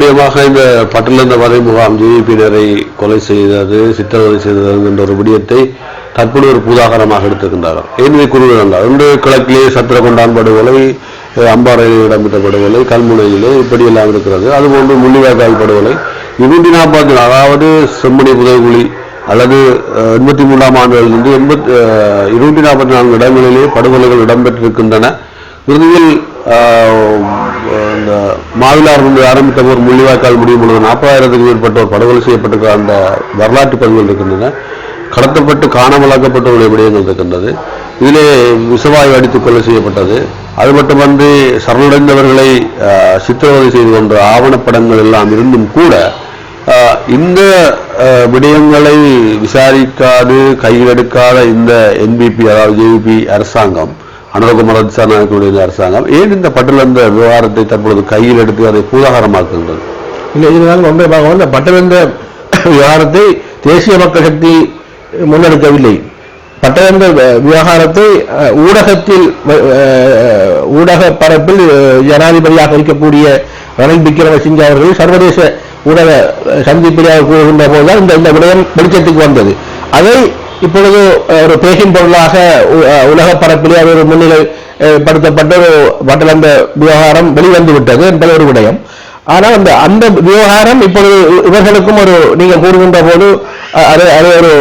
விடயமாக இந்த பட்டிலிருந்த வதை முகாம் ஜிவிபியினரை கொலை செய்தது சித்திரவதை செய்தது என்ற ஒரு விடயத்தை தற்போது ஒரு பூதாகரமாக எடுத்திருக்கின்றார்கள். ஏற்கனவே கூறுகிறார்கள் ரெண்டு கிழக்கிலே சத்திரகொண்டான் படுகொலை அஹ், அம்பாறையில் இடம்பெற்ற படுகொலை கல்முனையிலே இப்படியெல்லாம் இருக்கிறது. அதுபோன்று முள்ளிவாய்க்கால் படுகொலை இருநூற்றி நாற்பத்தி அதாவது செம்மணி புதைகுழி அல்லது எண்பத்தி மூன்றாம் ஆண்டுகளிலிருந்து எண்பத்தி இருபத்தி இருநூற்றி நாற்பத்தி நான்கு இடங்களிலே படுகொலைகள் இடம்பெற்றிருக்கின்றன. இறுதியில் இந்த மாவிலார் ஆரம்பித்த ஒரு முள்ளிவாய்க்கால் முடியும் பொழுது நாற்பதாயிரத்துக்கு மேற்பட்டோர் படுகொலை செய்யப்பட்டிருக்கிற அந்த வரலாற்று பதிவுகள் இருக்கின்றன. கடத்தப்பட்டு காணாமலாக்கப்பட்டவருடைய விடயங்கள் இருக்கின்றது. இதிலே விசவாயு அடித்து கொலை செய்யப்பட்டது. அது மட்டுமன்றி சரணடைந்தவர்களை சித்திரவதை செய்து கொண்ட ஆவணப்படங்கள் எல்லாம் இருந்தும் கூட இந்த விடயங்களை விசாரிக்காது கையில் எடுக்காத இந்த என்பிபி அதாவது ஜேபி அரசாங்கம் அனுரகுமார திசாநாயக்கனுடைய அரசாங்கம். ஏன் இந்த பட்டலந்த விவகாரத்தை தற்பொழுது கையில் எடுத்து அதை பூதாகரமாக்குகின்றது? இல்லை இதுதான் ஒன்றை பார்க்க இந்த பட்டவந்த விவகாரத்தை தேசிய மக்கள் சக்தி முன்னெடுக்கவில்லை. பட்டவந்த விவகாரத்தை ஊடகத்தில் ஊடக பரப்பில் ஜனாதிபதியாக இருக்கக்கூடிய ரணில் விக்ரமசிங்க அவர்கள் சர்வதேச ஊடக அஹ், கூறுகின்ற போதுதான் இந்த இந்த விடயம் வெளிச்சத்துக்கு வந்தது. அதை இப்பொழுது ஒரு பேசின் பொருளாக உலக பரப்பிலே அது ஒரு முன்னிலை படுத்தப்பட்ட ஒரு வட்டலந்த விவகாரம் வெளிவந்து விட்டது என்பது ஒரு விடயம். ஆனால் அந்த அந்த விவகாரம் இப்பொழுது இவர்களுக்கும் ஒரு நீங்க கூறுகின்ற போது அது அது ஒரு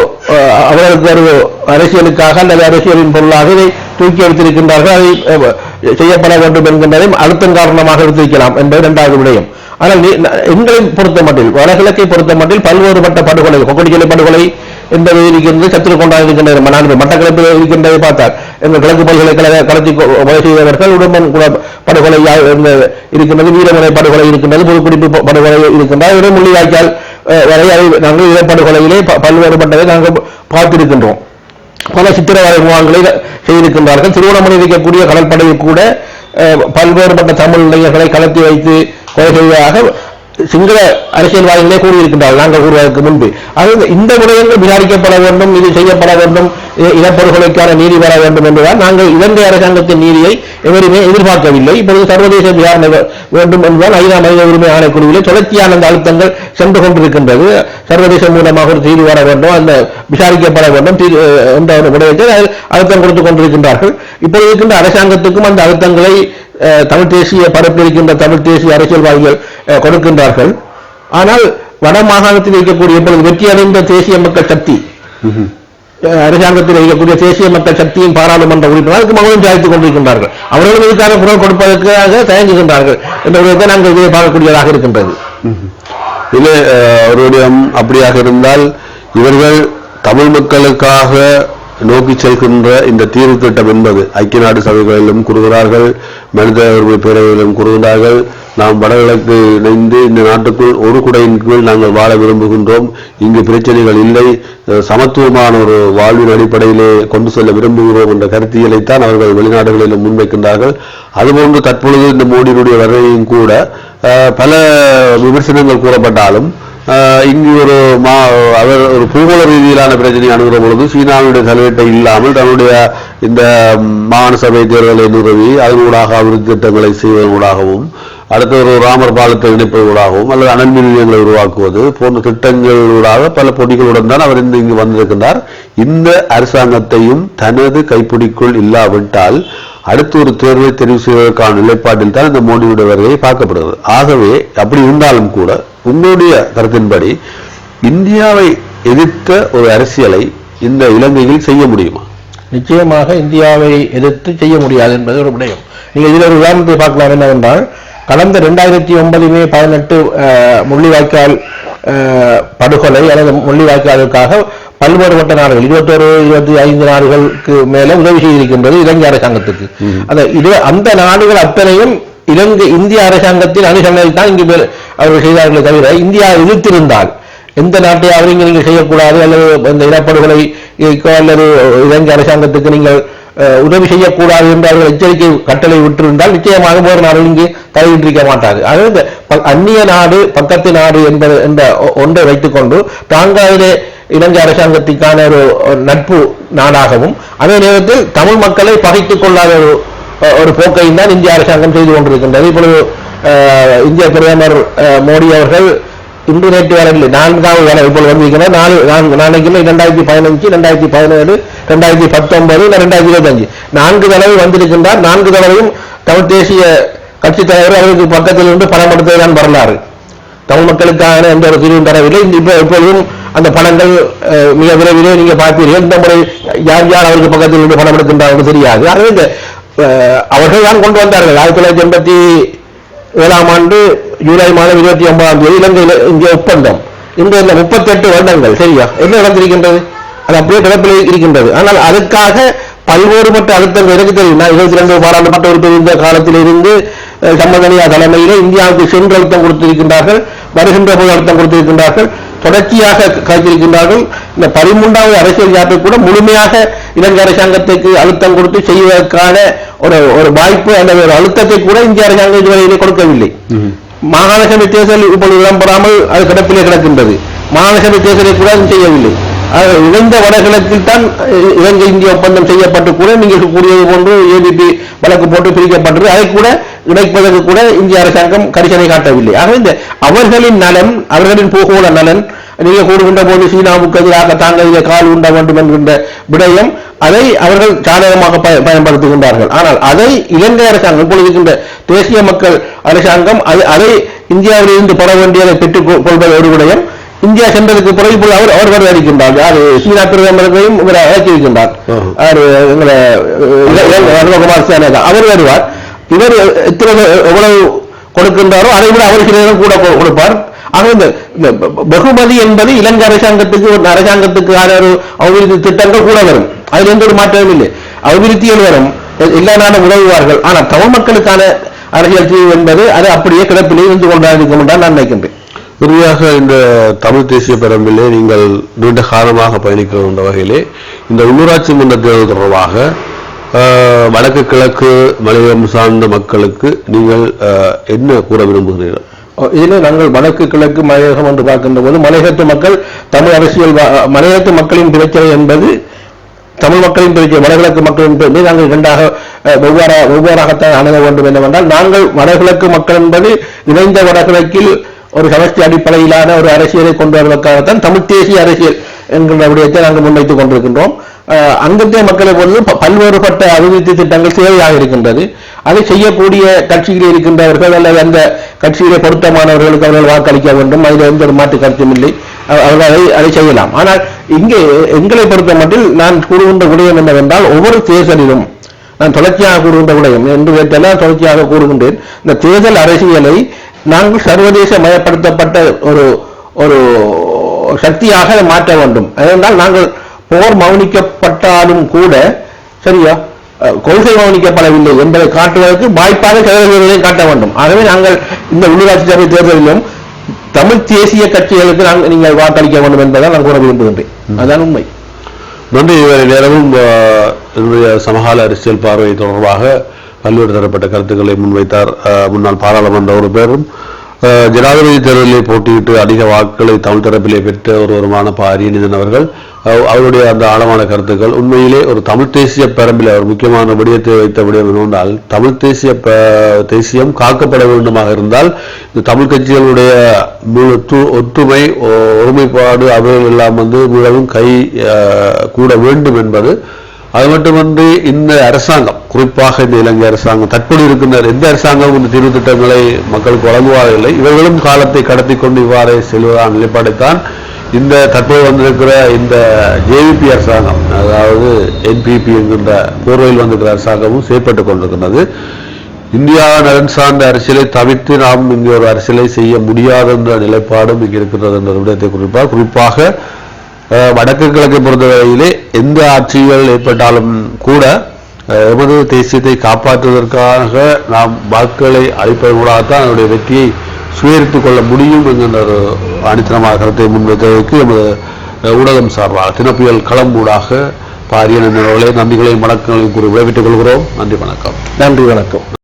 அவர்களுக்கு ஒரு அரசியலுக்காக அல்லது அரசியலின் பொருளாக இதை தூக்கி எடுத்திருக்கின்றார்கள். அதை செய்யப்பட வேண்டும் என்கின்றதையும் அழுத்தம் காரணமாக எடுத்திருக்கலாம் என்பது இரண்டாவது விடயம். ஆனால் எங்களை பொறுத்த மட்டில் வடகிழக்கை பொறுத்த மட்டில் பல்வேறுபட்ட படுகொலை கொக்கடிக்கலை படுகொலை என்பது இருக்கின்றது சத்துரு கொண்டாடி இருக்கின்றது மன்னார் மட்டக்களப்பில் இருக்கின்றதை பார்த்தார். எங்கள் கிழக்கு பல்கலைக்கழக கடத்தி கொலை செய்தவர்கள் உடம்பன் கூட படுகொலை இருக்கின்றது வீரமலை படுகொலை இருக்கின்றது புதுக்குடிப்பு படுகொலை இருக்கின்றது இடம் முள்ளிவாய்க்கால் வரை நாங்கள் இடப்படுகொலையிலே ப- பல்வேறுபட்டதை நாங்கள் பார்த்திருக்கின்றோம். பல சித்திரவதை முகாம்களை செய்திருக்கின்றார்கள். திருவண்ணாமலை இருக்கக்கூடிய கடற்படையில் கூட அஹ், பல்வேறுபட்ட தமிழ் இளைஞர்களை கலத்தி வைத்து கொலை செய்வதாக சிங்கள அரசியல்வாதிகளே கூறியிருக்கின்றார்கள். நாங்கள் கூறுவதற்கு முன்பு. அது இந்த விடயங்கள் விசாரிக்கப்பட வேண்டும் இது செய்யப்பட வேண்டும் இடப்படுகொலைக்கான இனப்படுகொலைக்கான நீதி வர வேண்டும் என்றுதான் நாங்கள் இலங்கை அரசாங்கத்தின் நீதியை எவருமே எதிர்பார்க்கவில்லை. இப்பொழுது சர்வதேச விசாரணை வேண்டும் என்பதால் ஐநா மனித உரிமை ஆணைக்குழுவிலே தொடர்ச்சியான அந்த அழுத்தங்கள் சென்று கொண்டிருக்கின்றது. சர்வதேச மூலமாக ஒரு தீர்வு வர வேண்டும் அந்த விசாரிக்கப்பட வேண்டும் என்ற ஒரு விடயத்தை அழுத்தம் கொடுத்துக் கொண்டிருக்கின்றார்கள். இப்பொழுது இருக்கின்ற அரசாங்கத்துக்கும் அந்த அழுத்தங்களை தமிழ் தேசிய பரப்பிருக்கின்ற தமிழ் தேசிய அரசியல்வாதிகள் கொடுக்கின்றார்கள். ஆனால் வட மாகாணத்தில் இருக்கக்கூடிய இப்பொழுது வெற்றியடைந்த தேசிய மக்கள் சக்தி அரசாங்கத்தில் இருக்கக்கூடிய தேசிய மக்கள் சக்தியின் பாராளுமன்ற உறுப்பினர் அதுக்கு மௌனம் சாதித்துக் கொண்டிருக்கின்றார்கள். அவர்களும் இதுக்காக குரல் கொடுப்பதற்காக தயங்குகின்றார்கள் என்ற விதத்தை நாங்கள் இதை பார்க்கக்கூடியதாக இருக்கின்றது. இது விடயம் அப்படியாக இருந்தால் இவர்கள் தமிழ் மக்களுக்காக நோக்கி செல்கின்ற இந்த தீர்வு திட்டம் என்பது ஐக்கிய நாடு சபைகளிலும் கூறுகிறார்கள் மனித உரிமை பேரவைகளிலும் கூறுகிறார்கள் நாம் வடகிழக்கு இணைந்து இந்த நாட்டுக்குள் ஒரு குடையின் கீழ் நாங்கள் வாழ விரும்புகின்றோம். இங்கு பிரச்சனைகள் இல்லை. சமத்துவமான ஒரு வாழ்வின் அடிப்படையிலே கொண்டு செல்ல விரும்புகிறோம் என்ற கருத்தியலைத்தான் அவர்கள் வெளிநாடுகளிலும் முன்வைக்கின்றார்கள். அதுபோன்று தற்பொழுது இந்த மோடியினுடைய வருகையும் கூட பல விமர்சனங்கள் கூறப்பட்டாலும் இங்கு ஒரு மா அவர் ஒரு பூகோள ரீதியிலான பிரச்சனை அணுகிற பொழுது சீனாவுடைய தலையீட்டை இல்லாமல் தன்னுடைய இந்த மாகாண சபை தேர்தலை நிறுவி அதனூடாக அபிவிருத்தி திட்டங்களை செய்வதனூடாகவும் அடுத்து ஒரு ராமர் பாலத்தை இணைப்பதூடாகவும் அல்லது அனல் மின் நிலையங்களை உருவாக்குவது போன்ற திட்டங்களூடாக பல பொடிகளுடன் தான் அவர் இந்த இங்கு வந்திருக்கின்றார். இந்த அரசாங்கத்தையும் தனது கைப்பிடிக்குள் இல்லாவிட்டால் அடுத்து ஒரு தேர்வை தெரிவு செய்வதற்கான நிலைப்பாட்டில் தான் இந்த மோடியுடைய வருகை பார்க்கப்படுகிறது. ஆகவே அப்படி இருந்தாலும் கூட உங்களுடைய கருத்தின்படி இந்தியாவை எதிர்த்த ஒரு அரசியலை இந்த இலங்கையில் செய்ய முடியுமா? நிச்சயமாக இந்தியாவை எதிர்த்து செய்ய முடியாது என்பது ஒரு விடயம். நீங்கள் இதில் ஒரு உதாரணத்தை பார்க்கலாம். என்னவென்றால் கடந்த ரெண்டாயிரத்தி ஒன்பது மே பதினெட்டு முள்ளிவாய்க்கால் படுகொலை அல்லது முள்ளிவாய்க்காலுக்காக பல்வேறுபட்ட நாடுகள் இருபத்தோரு இருபத்தி ஐந்து நாடுகளுக்கு மேல உதவி செய்திருக்கின்றது இலங்கை அரசாங்கத்துக்கு. அந்த இது அந்த நாடுகள் அத்தனையும் இலங்கை இந்திய அரசாங்கத்தின் அணுகலில் தான் இங்கு அவர்கள் செய்தார்களே தவிர இந்தியா எதிர்த்திருந்தால் எந்த நாட்டையாவது இங்கே நீங்கள் செய்யக்கூடாது அல்லது இந்த இனப்படுகொலை அல்லது இலங்கை அரசாங்கத்துக்கு நீங்கள் உதவி செய்யக்கூடாது என்று அவர்கள் எச்சரிக்கை கட்டளை விட்டிருந்தால் நிச்சயமாக வேறு நாடு இங்கே தலையிட்டிருக்க மாட்டாது அது இந்த அந்நிய நாடு பக்கத்து நாடு என்பது என்ற ஒ- ஒன்றை வைத்துக்கொண்டு தாங்காவிலே இலங்கை அரசாங்கத்திற்கான ஒரு ஒரு நட்பு நாடாகவும் அதே நேரத்தில் தமிழ் மக்களை பகைத்துக் கொள்ளாத ஒரு ஒரு போக்கையும் தான் இந்திய அரசாங்கம் செய்து கொண்டிருக்கின்றது. இப்பொழுது இந்திய பிரதமர் மோடி அவர்கள் இன்று நேற்று வரவில்லை. நான்காவது வேலை இப்பொழுது வந்திருக்கிறேன் நாலு நான் இரண்டாயிரத்தி பதினஞ்சு ரெண்டாயிரத்தி பதினேழு ரெண்டாயிரத்தி பத்தொன்பது ரெண்டாயிரத்தி இருபத்தஞ்சு. நான்கு தடவை வந்திருக்கின்றார். நான்கு தடவையும் தமிழ் தேசிய கட்சி தலைவர் அவருக்கு பக்கத்தில் இருந்து பணம் எடுத்ததுதான் வரலாறு. தமிழ் மக்களுக்கான எந்த ஒரு தீர்வும் தரவில்லை. இப்போ எப்பொழுதும் அந்த பணங்கள் மிக விரைவிலே நீங்க பார்ப்பீர்கள். இந்த முறை யார் யார் அவருக்கு பக்கத்தில் இருந்து பணம் எடுக்கின்றார்கள் தெரியாது. ஆகவே இந்த அவர்கள் தான் கொண்டு வந்தார்கள். ஆயிரத்தி தொள்ளாயிரத்தி எண்பத்தி ஏழாம் ஆண்டு ஜூலை மாதம் இருபத்தி ஒன்பதாம் தேதி இலங்கையில் இந்திய ஒப்பந்தம். இந்த இந்த முப்பத்தெட்டு வருடங்கள் சரியா? என்ன நடந்திருக்கின்றது? அது அப்படியே கிடப்பில் இருக்கின்றது. ஆனால் அதுக்காக பல்வேறுபட்ட அழுத்தங்கள். எனக்கு தெரியும். நான் இருபத்தி ரெண்டு பாராளுமன்ற உறுப்பினர் இந்த காலத்தில் இருந்து சம்மதனியா தலைமையிலே இந்தியாவுக்கு சென்று அழுத்தம் கொடுத்திருக்கின்றார்கள். வருகின்ற போது அழுத்தம் கொடுத்திருக்கின்றார்கள். தொடர்ச்சியாக காய்ச்சிருக்கின்றார்கள் இந்த பதிமூன்றாவது அரசியல் யாத்திரை கூட முழுமையாக இலங்கை அரசாங்கத்துக்கு அழுத்தம் கொடுத்து செய்வதற்கான ஒரு ஒரு வாய்ப்பு அல்லது ஒரு அழுத்தத்தை கூட இந்திய அரசாங்கம் இதுவரையிலே கொடுக்கவில்லை. மாகாண சபை தேர்தல் இப்பொழுது இடம்பெறாமல் அது கிடப்பிலே கிடக்கின்றது. மாகாண சபை தேர்தலை கூட செய்யவில்லை. இணைந்த வடகிழக்கில் தான் இலங்கை இந்திய ஒப்பந்தம் செய்யப்பட்டு கூட நீங்கள் கூறியது போன்று ஏபிபி வழக்கு போட்டு பிரிக்கப்பட்டது. அதை கூட இணைப்பதற்கு கூட இந்திய அரசாங்கம் கரிசனை காட்டவில்லை. ஆக இந்த அவர்களின் நலன் அவர்களின் பூகோள நலன் நீங்க கூறுகின்ற போது சீனாவுக்கு எதிராக தாங்கள் இதை கால் உண்ட வேண்டும் என்கின்ற விடயம் அதை அவர்கள் சாதகமாக பயன்படுத்துகின்றார்கள். ஆனால் அதை இலங்கை அரசாங்கம் இப்பொழுது இருக்கின்ற தேசிய மக்கள் அரசாங்கம் அதை அதை இந்தியாவிலிருந்து பெற வேண்டியதை பெற்றுக் கொ- கொள்வது ஒரு விடயம். இந்தியா சென்றதுக்கு பிறகு இப்பொழுது அவர் அவர் வருவதற்கின்றார் யார்? சீனா பிரதமர்களையும் இவர் அழைத்திருக்கின்றார் ஆஹா. யார்? எங்களை அருணகுமார் சேனகா. அவர் வருவார். இவர் எத்தனை எவ்வளவு கொடுக்கின்றாரோ அதை விட அவர் சில கூட கொடுப்பார். ஆக இந்த பகுமதி என்பது இலங்கை அரசாங்கத்துக்கு ஒரு அரசாங்கத்துக்கான ஒரு அபிவிருத்தி திட்டங்கள் கூட வரும். அதுல எந்த ஒரு மாற்றமும் இல்லை. அபிவிருத்திகள் வரும். எல்லா நாடும் உதவுவார்கள். ஆனால் தமிழ் மக்களுக்கான அரசியல் தீர்வு என்பது அது அப்படியே கிடப்பிலே இருந்து கொண்டாடிருக்கும் என்று நான் நினைக்கின்றேன். இறுதியாக இந்த தமிழ் தேசிய பெரம்பிலே நீங்கள் நீண்ட காலமாக பயணிக்கிற என்ற வகையிலே இந்த உள்ளூராட்சி மன்ற தேர்தல் தொடர்பாக ஆஹ், வடக்கு கிழக்கு மலையம் சார்ந்த மக்களுக்கு நீங்கள் என்ன கூற விரும்புகிறீர்கள்? இதில் நாங்கள் வடக்கு கிழக்கு மலையகம் என்று பார்க்கின்ற போது மலையகத்து மக்கள் தமிழ் அரசியல் வா- மலையகத்து மக்களின் பிரச்சனை என்பது தமிழ் மக்களின் பிரச்சனை வடகிழக்கு மக்களின் பிரச்சனை நாங்கள் இரண்டாக அஹ், வெவ்வேறு வெவ்வேறாகத்தான் அணுக வேண்டும் என்னவென்றால் நாங்கள் வடகிழக்கு மக்கள் என்பது இணைந்த வடகிழக்கில் ஒரு சமஷ்டி அடிப்படையிலான ஒரு அரசியலை கொண்டு வருவதற்காகத்தான் தமிழ் தேசிய அரசியல் என்கின்ற விடயத்தை நாங்கள் முன்வைத்துக் கொண்டிருக்கின்றோம். அஹ், அங்கத்திய மக்களை பொறுத்து பல்வேறுபட்ட அபிவிருத்தி திட்டங்கள் தேவையாக இருக்கின்றது. அதை செய்யக்கூடிய கட்சியில் இருக்கின்றவர்கள் அல்லது அந்த கட்சியிலே பொருத்தமானவர்களுக்கு அவர்கள் வாக்களிக்க வேண்டும். அதில் எந்த ஒரு மாற்று கருத்தும் இல்லை. அவர்கள் அதை அதை செய்யலாம். ஆனால் இங்கே எங்களை பொறுத்த மட்டில் நான் கூறுகின்ற விடயம் என்னவென்றால் ஒவ்வொரு தேர்தலிலும் நான் தொடர்ச்சியாக கூறுகின்ற விடயம். என்று கேட்டால் தொடர்ச்சியாக கூறுகின்றேன். இந்த தேர்தல் அரசியலை நாங்கள் சர்வதேச மயப்படுத்தப்பட்ட ஒரு ஒரு சக்தியாக மாற்ற வேண்டும். ஏனென்றால் நாங்கள் போர் மௌனிக்கப்பட்டாலும் கூட சரியா? கொள்கை மௌனிக்கப்படவில்லை என்பதை காட்டுவதற்கு வாய்ப்பாக தேர்தல்களை காட்ட வேண்டும். ஆகவே நாங்கள் இந்த உள்ளூராட்சி சபை தேர்தலிலும் தமிழ் தேசிய கட்சிகளுக்கு நாங்கள் நீங்கள் வாக்களிக்க வேண்டும் என்பதை நான் கூற விரும்புகின்றேன். அதான் உண்மை. நன்றி. இவரை நேரமும் என்னுடைய சமகால அரசியல் பார்வை தொடர்பாக பல்வேறு தரப்பட்ட கருத்துக்களை முன்வைத்தார் முன்னாள் பாராளுமன்ற உறுப்பினரும். ஆஹ், ஜனாதிபதி தேர்தலில் போட்டியிட்டு அதிக வாக்குகளை தமிழ் தரப்பிலே பெற்ற ஒருவருமான ப அரியநிதன் அவர்கள் அவருடைய அந்த ஆழமான கருத்துக்கள். உண்மையிலே ஒரு தமிழ் தேசிய பரம்பில் அவர் முக்கியமான விடயத்தை வைத்த விடயம் என்னவென்றால் தமிழ் தேசிய தேசியம் காக்கப்பட வேண்டுமாக இருந்தால் இந்த தமிழ் கட்சிகளுடைய முழு ஒத்து- ஒற்றுமை ஒருமைப்பாடு அவைகள் எல்லாம் வந்து மிகவும் கை ஆஹ், கூட வேண்டும் என்பது அது மட்டுமின்றி இந்த அரசாங்கம் குறிப்பாக இந்த இலங்கை அரசாங்கம் தற்போது இருக்கின்ற எந்த அரசாங்கமும் இந்த தீர்வு திட்டங்களை மக்களுக்கு வழங்குவார்கள் இவர்களும் காலத்தை கடத்தி கொண்டு இவ்வாறே செல்வதான நிலைப்பாடுத்தான் இந்த தற்போது வந்திருக்கிற இந்த ஜேவிபி அரசாங்கம் அதாவது என்பிபி என்கின்ற போர்வையில் வந்திருக்கிற அரசாங்கமும் செயற்பட்டுக் கொண்டிருக்கின்றது. இந்தியா நலன் சார்ந்த அரசியலை தவிர்த்து நாம் இங்கே ஒரு அரசியலை செய்ய முடியாது என்ற நிலைப்பாடும் இங்கு இருக்கின்றது என்ற விடயத்தை குறிப்பாக குறிப்பாக வடக்கு கிழக்கை பொறுத்தவரையிலே எந்த ஆட்சிகள் ஏற்பட்டாலும் கூட எமது தேசியத்தை காப்பாற்றுவதற்காக நாம் வாக்குகளை அளிப்பதன் மூலமாகத்தான் அதனுடைய வெற்றியை சுயரித்துக் கொள்ள முடியும் என்கின்ற ஒரு அடித்தனமான கருத்தை முன்வைத்ததற்கு எமது ஊடகம் சார்பாக தினப்புயல் களம் ஊடாக பாரிய நண்பர்களே நன்றிகளையும் வணக்கங்களையும் கூறி விளைவிட்டுக் கொள்கிறோம். நன்றி வணக்கம். நன்றி வணக்கம்.